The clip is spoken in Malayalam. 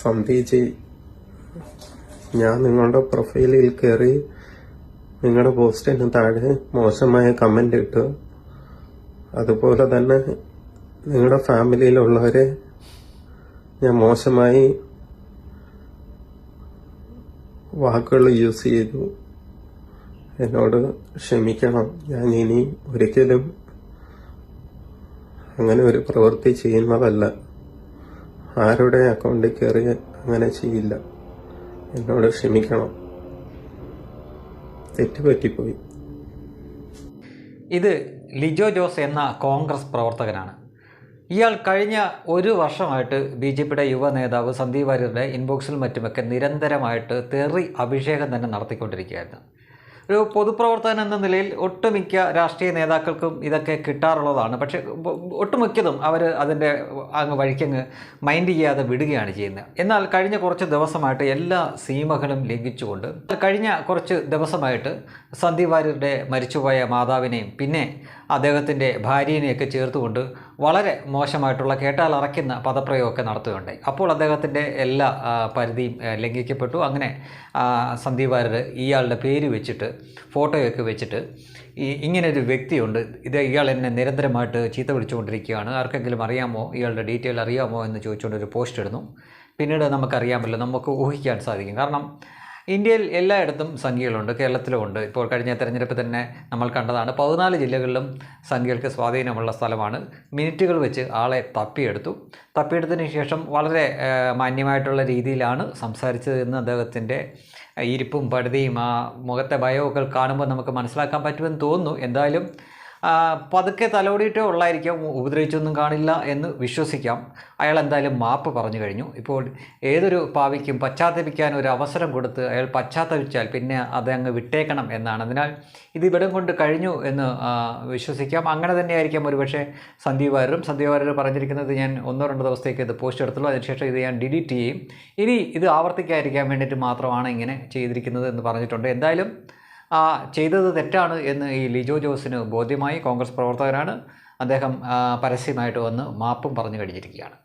സന്ധ്യജി ഞാൻ നിങ്ങളുടെ പ്രൊഫൈലിൽ കയറി നിങ്ങളുടെ പോസ്റ്റിന് താഴെ മോശമായ കമന്റ് ഇട്ടു. അതുപോലെ തന്നെ നിങ്ങളുടെ ഫാമിലിയിലുള്ളവരെ ഞാൻ മോശമായി വാക്കുകൾ യൂസ് ചെയ്തു. എന്നോട് ക്ഷമിക്കണം. ഞാൻ ഇനി ഒരിക്കലും അങ്ങനെ ഒരു പ്രവൃത്തി ചെയ്യുന്നതല്ല. ആരുടെ അക്കൗണ്ടിൽ കയറി അങ്ങനെ ചെയ്യില്ല. എന്നോട് ക്ഷമിക്കണം. തെറ്റുപറ്റിപ്പോയി. ഇത് ലിജോ ജോസ് എന്ന കോൺഗ്രസ് പ്രവർത്തകനാണ്. ഇയാൾ കഴിഞ്ഞ ഒരു വർഷമായിട്ട് ബി ജെ പിയുടെ യുവ നേതാവ് സന്ദീപ് വാര്യരുടെ ഇൻബോക്സിൽ മറ്റുമൊക്കെ നിരന്തരമായിട്ട് തെറി അഭിഷേകം തന്നെ നടത്തിക്കൊണ്ടിരിക്കുകയായിരുന്നു. ഒരു പൊതുപ്രവർത്തകൻ എന്ന നിലയിൽ ഒട്ടുമിക്ക രാഷ്ട്രീയ നേതാക്കൾക്കും ഇതൊക്കെ കിട്ടാറുള്ളതാണ്. പക്ഷേ ഒട്ടുമിക്കതും അവർ അതിന്റെ അങ്ങ് വഴിക്കങ്ങ് മൈൻഡ് ചെയ്യാതെ വിടുകയാണ് ചെയ്യുന്നത്. എന്നാൽ കഴിഞ്ഞ കുറച്ച് ദിവസമായിട്ട് എല്ലാ സീമകളും ലംഘിച്ചുകൊണ്ട് കഴിഞ്ഞ കുറച്ച് ദിവസമായിട്ട് സന്ദീപ് വാര്യരുടെ മരിച്ചുപോയ മാതാവിനെയും പിന്നെ അദ്ദേഹത്തിന്റെ ഭാര്യനെയൊക്കെ ചേർത്തുകൊണ്ട് വളരെ മോശമായിട്ടുള്ള കേട്ടാൽ അറയ്ക്കുന്ന പദപ്രയോഗമൊക്കെ നടത്തുകയുണ്ടായി. അപ്പോൾ അദ്ദേഹത്തിന്റെ എല്ലാ പരിധിയും ലംഘിക്കപ്പെട്ടു. അങ്ങനെ സന്ദീപ് ഇയാളുടെ പേര് വെച്ചിട്ട് ഫോട്ടോയൊക്കെ വെച്ചിട്ട് ഈ ഇങ്ങനൊരു വ്യക്തിയുണ്ട്. ഇത് ഇയാൾ എന്നെ നിരന്തരമായിട്ട് ചീത്ത വിളിച്ചുകൊണ്ടിരിക്കുകയാണ്. ആർക്കെങ്കിലും അറിയാമോ? ഇയാളുടെ ഡീറ്റെയിൽ അറിയാമോ? എന്ന് ചോദിച്ചുകൊണ്ട് ഒരു പോസ്റ്റ് ഇടുന്നു. പിന്നീട് നമുക്കറിയാമല്ലോ. നമുക്ക് ഊഹിക്കാൻ സാധിക്കും. കാരണം ഇന്ത്യയിൽ എല്ലായിടത്തും സംഖ്യകളുണ്ട് കേരളത്തിലുമുണ്ട്. ഇപ്പോൾ കഴിഞ്ഞ തെരഞ്ഞെടുപ്പ് തന്നെ നമ്മൾ കണ്ടതാണ്. പതിനാല് ജില്ലകളിലും സംഖ്യകൾക്ക് സ്വാധീനമുള്ള സ്ഥലമാണ്. മിനിറ്റുകൾ വെച്ച് ആളെ തപ്പിയെടുത്തു. തപ്പിയെടുത്തതിന് ശേഷം വളരെ മാന്യമായിട്ടുള്ള രീതിയിലാണ് സംസാരിച്ചതെന്ന് അദ്ദേഹത്തിന്റെ ഇരിപ്പും പടുതിയും ആ മുഖത്തെ ഭയമൊക്കെ കാണുമ്പോൾ നമുക്ക് മനസ്സിലാക്കാൻ പറ്റുമെന്ന് തോന്നുന്നു. എന്തായാലും പതുക്കെ തലോടിയിട്ടേ ഉള്ളായിരിക്കാം. ഉപദ്രവിച്ചൊന്നും കാണില്ല എന്ന് വിശ്വസിക്കാം. അയാൾ എന്തായാലും മാപ്പ് പറഞ്ഞു കഴിഞ്ഞു. ഇപ്പോൾ ഏതൊരു പാവിക്കും പശ്ചാത്തപിക്കാൻ ഒരു അവസരം കൊടുത്ത് അയാൾ പശ്ചാത്തപിച്ചാൽ പിന്നെ അത് അങ്ങ് വിട്ടേക്കണം എന്നാണ്. അതിനാൽ ഇത് ഇവിടം കൊണ്ട് കഴിഞ്ഞു എന്ന് വിശ്വസിക്കാം. അങ്ങനെ തന്നെയായിരിക്കാം ഒരുപക്ഷെ സന്ദീപ് വാര്യരും സന്ദീപ് വാര്യർ പറഞ്ഞിരിക്കുന്നത് ഞാൻ ഒന്നോ രണ്ടോ ദിവസത്തേക്ക് ഇത് പോസ്റ്റ് എടുത്തുള്ളൂ. അതിനുശേഷം ഇത് ഞാൻ ഡിലീറ്റ് ചെയ്യും. ഇനി ഇത് ആവർത്തിക്കാതിരിക്കാൻ വേണ്ടിയിട്ട് മാത്രമാണ് ഇങ്ങനെ ചെയ്തിരിക്കുന്നത് എന്ന് പറഞ്ഞിട്ടുണ്ട്. എന്തായാലും ചെയ്തത് തെറ്റാണ് എന്ന് ഈ ലിജോ ജോസിന് ബോധ്യമായി കോൺഗ്രസ് പ്രവർത്തകരാണ്. അദ്ദേഹം പരസ്യമായിട്ട് വന്ന് മാപ്പും പറഞ്ഞു കഴിഞ്ഞിരിക്കുകയാണ്.